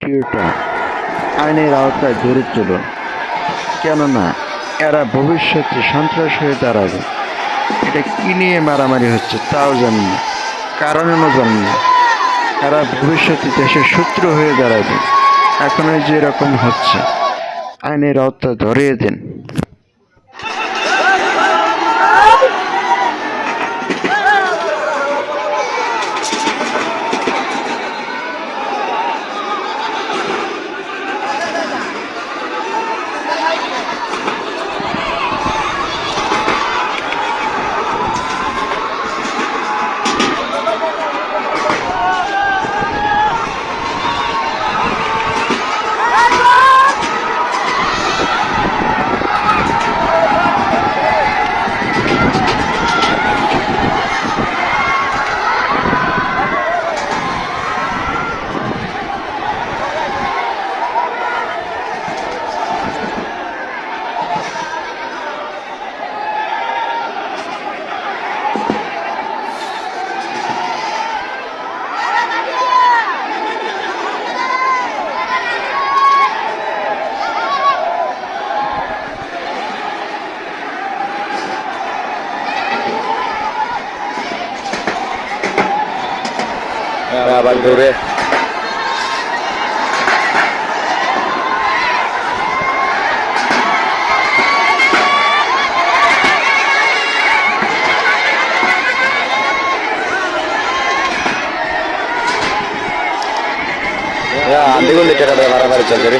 ভিডিওটা আইনের আওতায় ধরে চলুন কেননা এরা ভবিষ্যতে সন্ত্রাস হয়ে দাঁড়াবে। এটা কি নিয়ে মারামারি হচ্ছে তাও জানি না। কারণও জানি না। এরা ভবিষ্যতে দেশের শত্রু হয়ে দাঁড়াবে। এখন ওই যে এরকম হচ্ছে, আইনের আওতায় ধরিয়ে দেন। Merhaba Nuri. అందుగుంది ఇక్కడ వరమరి చౌదరి